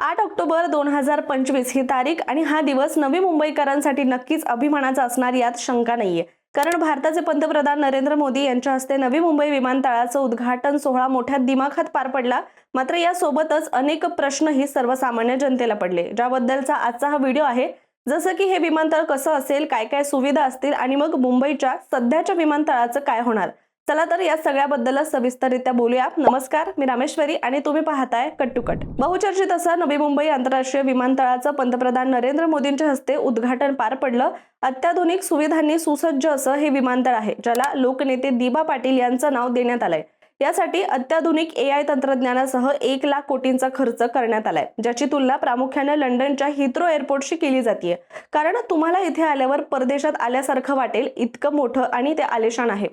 आठ ऑक्टोबर दोन हजार पंचवीस ही तारीख आणि हा दिवस नवी मुंबईकरांसाठी नक्कीच अभिमानाचा असणार यात शंका नाहीये. कारण भारताचे पंतप्रधान नरेंद्र मोदी यांच्या हस्ते नवी मुंबई विमानतळाचं उद्घाटन सोहळा मोठ्या दिमाखात पार पडला. मात्र यासोबतच अनेक प्रश्नही सर्वसामान्य जनतेला पडले ज्याबद्दलचा आजचा हा व्हिडिओ आहे. जसं की हे विमानतळ कसं असेल काय काय सुविधा असतील आणि मग मुंबईच्या सध्याच्या विमानतळाचं काय होणार? चला तर या सगळ्याबद्दलच सविस्तररित्या बोलूया. नमस्कार मी रामेश्वरी आणि तुम्ही पाहताय कट टू कट. बहुचर्चित असा नवी मुंबई आंतरराष्ट्रीय विमानतळाचं पंतप्रधान नरेंद्र मोदींच्या हस्ते उद्घाटन पार पडलं. अत्याधुनिक सुविधांनी सुसज्ज असं हे विमानतळ आहे ज्याला लोकनेते दिबा पाटील यांचं नाव देण्यात आलंय. यासाठी अत्याधुनिक ए आय तंत्रज्ञानासह एक लाख कोटींचा खर्च करण्यात आलाय ज्याची तुलना प्रामुख्याने लंडनच्या हिथ्रो एअरपोर्टशी केली जाते कारण तुम्हाला इथे आल्यावर परदेशात आल्यासारखं वाटेल इतकं मोठं आणि ते आलेशान आहे.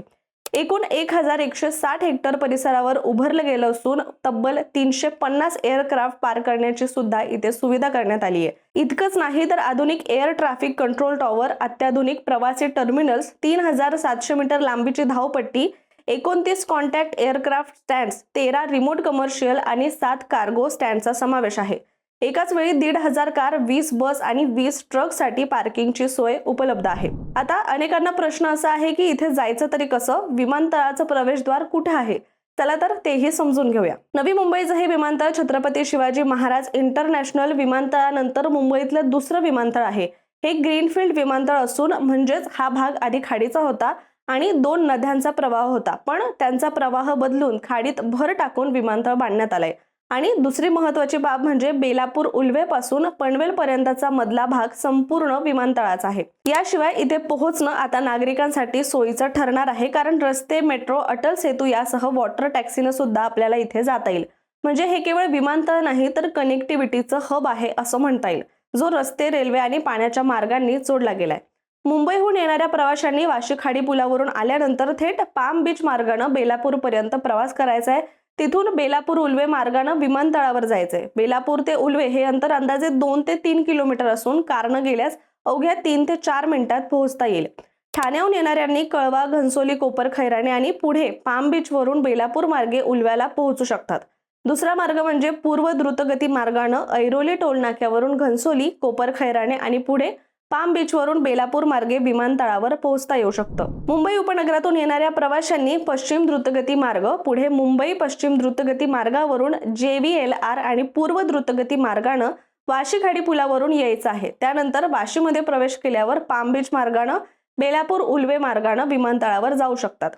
एकूण एक हजार एकशे साठ हेक्टर परिसरावर उभारलं गेलं असून तब्बल तीनशे पन्नास एअरक्राफ्ट पार करण्याची सुद्धा इथे सुविधा करण्यात आली आहे. इतकंच नाही तर आधुनिक एअर ट्रॅफिक कंट्रोल टॉवर अत्याधुनिक प्रवासी टर्मिनल्स तीन हजार सातशे मीटर लांबीची धावपट्टी एकोणतीस कॉन्टॅक्ट एअरक्राफ्ट स्टँड्स तेरा रिमोट कमर्शियल आणि सात कार्गो स्टँडचा समावेश आहे. एकाच वेळी दीड हजार कार वीस बस आणि वीस ट्रकसाठी पार्किंगची सोय उपलब्ध आहे. आता अनेकांना प्रश्न असा आहे की इथे जायचं तरी कसं? विमानतळाचं प्रवेशद्वार कुठे आहे? चला तर तेही समजून घेऊया. नवी मुंबईचं हे विमानतळ छत्रपती शिवाजी महाराज इंटरनॅशनल विमानतळानंतर मुंबईतलं दुसरं विमानतळ आहे. हे ग्रीनफील्ड विमानतळ असून म्हणजेच हा भाग आधी खाडीचा होता आणि दोन नद्यांचा प्रवाह होता. पण त्यांचा प्रवाह बदलून खाडीत भर टाकून विमानतळ बांधण्यात आलाय. आणि दुसरी महत्वाची बाब म्हणजे बेलापूर उल्वेपासून पनवेल पर्यंतचा मधला भाग संपूर्ण विमानतळाचा आहे. याशिवाय इथे पोहोचणं आता नागरिकांसाठी सोयीचं ठरणार आहे कारण रस्ते मेट्रो अटल सेतू यासह वॉटर टॅक्सीनं सुद्धा आपल्याला इथे जाता येईल. म्हणजे हे केवळ विमानतळ नाही तर कनेक्टिव्हिटीचं हब आहे असं म्हणता येईल जो रस्ते रेल्वे आणि पाण्याच्या मार्गांनी जोडला गेलाय. मुंबईहून येणाऱ्या प्रवाशांनी वाशी खाडी पुलावरून आल्यानंतर थेट पाम बीच मार्गानं बेलापूर पर्यंत प्रवास करायचा आहे तिथून बेलापूर उल्वे मार्गानं विमानतळावर जायचंय. बेलापूर ते उल्वे हे अंतर अंदाजे दोन ते तीन किलोमीटर असून कारनं गेल्यास अवघ्या तीन ते चार मिनिटात पोहोचता येईल. ठाण्याहून येणाऱ्यांनी कळवा घनसोली कोपर खैराणे आणि पुढे पाम बीच वरून बेलापूर मार्गे उल्व्याला पोहोचू शकतात. दुसरा मार्ग म्हणजे पूर्व द्रुतगती मार्गानं ऐरोली टोलनाक्यावरून घनसोली कोपर खैराणे आणि पुढे पाम बीचवरून बेलापूर मार्गे विमानतळावर पोहोचता येऊ शकतं. मुंबई उपनगरातून येणाऱ्या प्रवाशांनी पश्चिम द्रुतगती मार्ग पुढे मुंबई पश्चिम द्रुतगती मार्गावरून जे व्ही एल आर आणि पूर्व द्रुतगती मार्गानं वाशी खाडी पुलावरून यायचं आहे. त्यानंतर वाशीमध्ये प्रवेश केल्यावर पाम बीच मार्गानं बेलापूर उल्वे मार्गानं विमानतळावर जाऊ शकतात.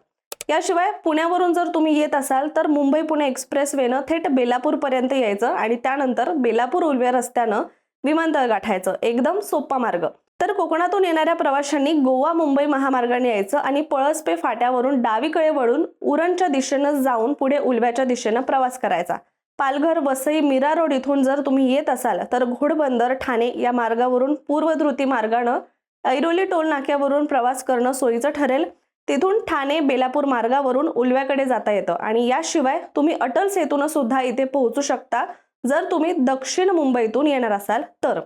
याशिवाय पुण्यावरून जर तुम्ही येत असाल तर मुंबई पुणे एक्सप्रेस वेनं थेट बेलापूरपर्यंत यायचं आणि त्यानंतर बेलापूर उल्वे रस्त्यानं विमानतळ गाठायचं. एकदम सोपा मार्ग. तर कोकणातून येणाऱ्या प्रवाशांनी गोवा मुंबई महामार्गाने यायचं आणि पळसपे फाट्यावरून डावीकडे वळून उरणच्या दिशेनं जाऊन पुढे उलव्याच्या दिशेनं प्रवास करायचा. पालघर वसई मीरा रोड इथून जर तुम्ही येत असाल तर घोडबंदर ठाणे या मार्गावरून पूर्व मार्गानं ऐरोली टोल नाक्यावरून प्रवास करणं सोयीचं ठरेल. तिथून ठाणे बेलापूर मार्गावरून उलव्याकडे जाता येतं आणि याशिवाय तुम्ही अटल सेतूनं सुद्धा इथे पोहोचू शकता. जर तुम्ही दक्षिण मुंबईतून येणार असाल तर.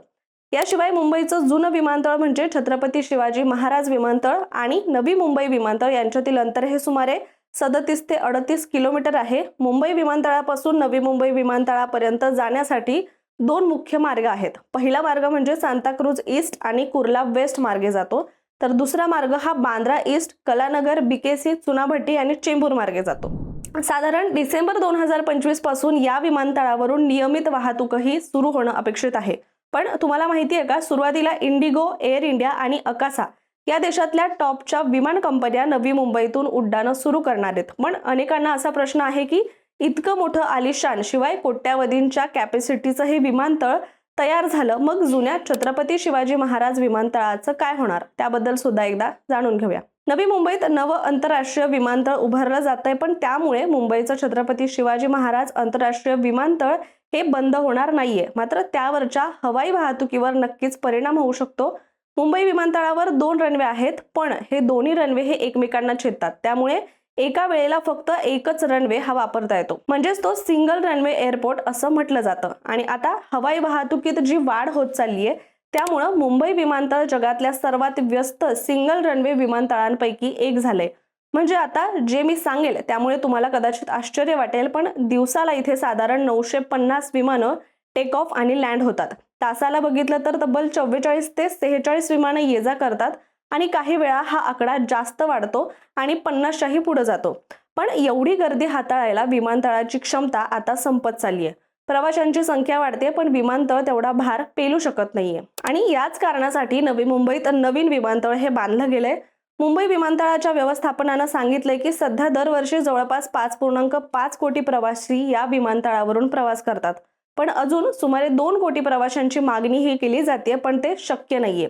याशिवाय मुंबईचं जुनं विमानतळ म्हणजे छत्रपती शिवाजी महाराज विमानतळ आणि नवी मुंबई विमानतळ यांच्यातील अंतर हे सुमारे सदतीस ते अडतीस किलोमीटर आहे. मुंबई विमानतळापासून नवी मुंबई विमानतळापर्यंत जाण्यासाठी दोन मुख्य मार्ग आहेत. पहिला मार्ग म्हणजे सांताक्रूज ईस्ट आणि कुर्ला वेस्ट मार्गे जातो. तर दुसरा मार्ग हा बांद्रा ईस्ट कलानगर बीकेसी चुनाभट्टी आणि चेंबूर मार्गे जातो. साधारण डिसेंबर दोन हजार पंचवीसपासून या विमानतळावरून नियमित वाहतूकही सुरू होणं अपेक्षित आहे. पण तुम्हाला माहिती आहे का सुरुवातीला इंडिगो एअर इंडिया आणि अकासा या देशातल्या टॉपच्या विमान कंपन्या नवी मुंबईतून उड्डाणं सुरू करणार आहेत. पण अनेकांना असा प्रश्न आहे की इतकं मोठं आलिशान शिवाय कोट्यावधींच्या कॅपॅसिटीचं हे विमानतळ तयार झालं. मग जुन्या छत्रपती शिवाजी महाराज विमानतळाचं काय होणार? त्याबद्दल सुद्धा एकदा जाणून घेऊया. नवी मुंबईत नवं आंतरराष्ट्रीय विमानतळ उभारलं जात आहे पण त्यामुळे मुंबईचं छत्रपती शिवाजी महाराज आंतरराष्ट्रीय विमानतळ हे बंद होणार नाहीये. मात्र त्यावरच्या हवाई वाहतुकीवर नक्कीच परिणाम होऊ शकतो. मुंबई विमानतळावर दोन रनवे आहेत पण हे दोन्ही रनवे हे एकमेकांना छेदतात. त्यामुळे एका वेळेला फक्त एकच रनवे हा वापरता येतो. म्हणजेच तो सिंगल रनवे एअरपोर्ट असं म्हटलं जातं. आणि आता हवाई वाहतुकीत जी वाढ होत चालली आहे त्यामुळं मुंबई विमानतळ जगातल्या सर्वात व्यस्त सिंगल रनवे विमानतळांपैकी एक झालंय. म्हणजे आता जे मी सांगेल त्यामुळे तुम्हाला कदाचित आश्चर्य वाटेल पण दिवसाला इथे साधारण नऊशे पन्नास विमानं टेक ऑफ आणि लँड होतात. तासाला बघितलं तर तब्बल चव्वेचाळीस ते सेहेचाळीस विमानं ये जा करतात. आणि काही वेळा हा आकडा जास्त वाढतो आणि पन्नासच्याही पुढे जातो. पण एवढी गर्दी हाताळायला विमानतळाची क्षमता आता संपत चालली आहे प्रवाशांची संख्या वाढते पण विमानतळ तेवढा भार पेलू शकत नाहीये. आणि याच कारणासाठी नवी मुंबईत नवीन विमानतळ हे बांधलं गेलंय. मुंबई विमानतळाच्या व्यवस्थापनानं सांगितलंय की सध्या दरवर्षी जवळपास पाच पूर्णांक पाच कोटी प्रवासी या विमानतळावरून प्रवास करतात. पण अजून सुमारे दोन कोटी प्रवाशांची मागणी ही केली जाते पण ते शक्य नाहीये.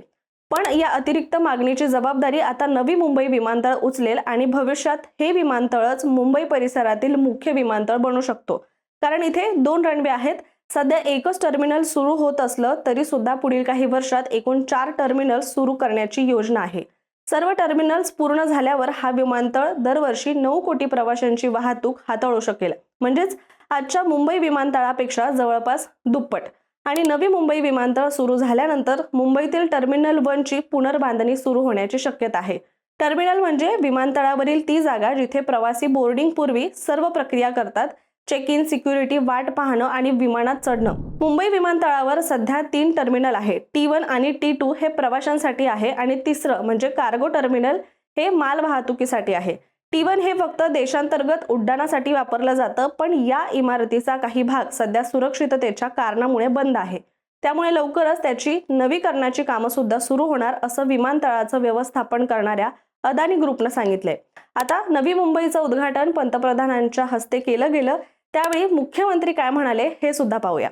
पण या अतिरिक्त मागणीची जबाबदारी आता नवी मुंबई विमानतळ उचलेल आणि भविष्यात हे विमानतळच मुंबई परिसरातील मुख्य विमानतळ बनू शकतो. कारण इथे दोन रनवे आहेत. सध्या एकच टर्मिनल सुरू होत असलं तरी सुद्धा पुढील काही वर्षात एकूण चार टर्मिनल सुरू करण्याची योजना आहे. सर्व टर्मिनल्स पूर्ण झाल्यावर हा विमानतळ दरवर्षी नऊ कोटी प्रवाशांची वाहतूक हाताळू शकेल. म्हणजेच आजच्या मुंबई विमानतळापेक्षा जवळपास दुप्पट. आणि नवी मुंबई विमानतळ सुरू झाल्यानंतर मुंबईतील टर्मिनल वनची पुनर्बांधणी सुरू होण्याची शक्यता आहे. टर्मिनल म्हणजे विमानतळावरील ती जागा जिथे प्रवासी बोर्डिंग पूर्वी सर्व प्रक्रिया करतात चेक इन सिक्युरिटी वाट पाहणं आणि विमानात चढणं. मुंबई विमानतळावर सध्या तीन टर्मिनल आहे टी वन आणि टी टू हे प्रवाशांसाठी आहे आणि तिसरं म्हणजे कार्गो टर्मिनल हे माल वाहतुकीसाठी आहे. टी वन हे फक्त देशांतर्गत उड्डाणासाठी वापरलं जातं पण या इमारतीचा काही भाग सध्या सुरक्षिततेच्या कारणामुळे बंद आहे. त्यामुळे लवकरच त्याची नवीकरणाची कामं सुद्धा सुरू होणार असं विमानतळाचं व्यवस्थापन करणाऱ्या अदानी ग्रुपनं सांगितलंय. आता नवी मुंबईचं उद्घाटन पंतप्रधानांच्या हस्ते केलं गेलं त्यावेळी मुख्यमंत्री काय म्हणाले हे सुद्धा पाहूया.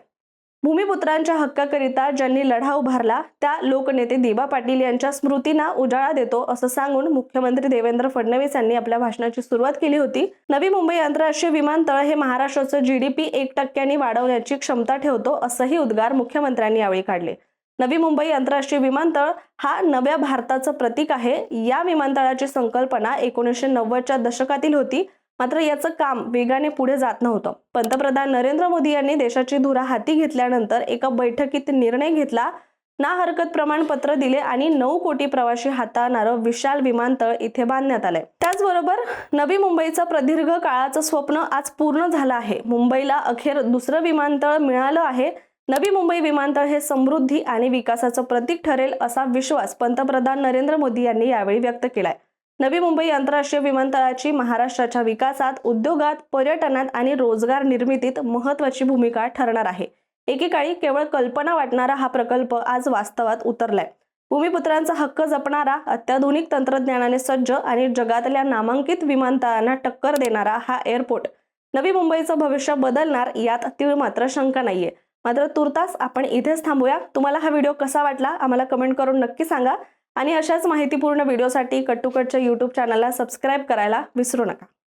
भूमिपुत्रांच्या हक्काकरिता ज्यांनी लढा उभारला त्या लोकनेते दिबा पाटील यांच्या स्मृतींना उजाळा देतो असं सांगून मुख्यमंत्री देवेंद्र फडणवीस यांनी आपल्या भाषणाची सुरुवात केली होती. नवी मुंबई आंतरराष्ट्रीय विमानतळ हे महाराष्ट्राचं जीडीपी एक टक्क्यांनी वाढवण्याची क्षमता ठेवतो असंही उद्गार मुख्यमंत्र्यांनी यावेळी काढले. नवी मुंबई आंतरराष्ट्रीय विमानतळ हा नव्या भारताचं प्रतीक आहे. या विमानतळाची संकल्पना एकोणीसशे नव्वदच्या दशकातील होती. मात्र याचं काम वेगाने पुढे जात नव्हतं. पंतप्रधान नरेंद्र मोदी यांनी देशाची धुरा हाती घेतल्यानंतर एका बैठकीत निर्णय घेतला. ना हरकत प्रमाणपत्र दिले आणि नऊ कोटी प्रवासी हाताळणारं विशाल विमानतळ इथे बांधण्यात आलंय. त्याचबरोबर नवी मुंबईचं प्रदीर्घ काळाचं स्वप्न आज पूर्ण झालं आहे. मुंबईला अखेर दुसरं विमानतळ मिळालं आहे. नवी मुंबई विमानतळ हे समृद्धी आणि विकासाचं प्रतीक ठरेल असा विश्वास पंतप्रधान नरेंद्र मोदी यांनी यावेळी व्यक्त केलाय. नवी मुंबई आंतरराष्ट्रीय विमानतळाची महाराष्ट्राच्या विकासात उद्योगात पर्यटनात आणि रोजगार निर्मितीत महत्वाची भूमिका ठरणार आहे. एकेकाळी केवळ कल्पना वाटणारा हा प्रकल्प आज वास्तवात उतरलाय. भूमिपुत्रांचा हक्क जपणारा अत्याधुनिक तंत्रज्ञानाने सज्ज आणि जगातल्या नामांकित विमानतळांना टक्कर देणारा हा एअरपोर्ट. नवी मुंबईचं भविष्य बदलणार यात तीळ मात्र शंका नाहीये. मात्र तुर्तास आपण इथेच थांबूया. तुम्हाला हा व्हिडिओ कसा वाटला? आम्हाला कमेंट करून नक्की सांगा. आणि अशाच माहितीपूर्ण व्हिडिओसाठी कट्टुकटच्या यूट्यूब चॅनलला सबस्क्राईब करायला विसरू नका.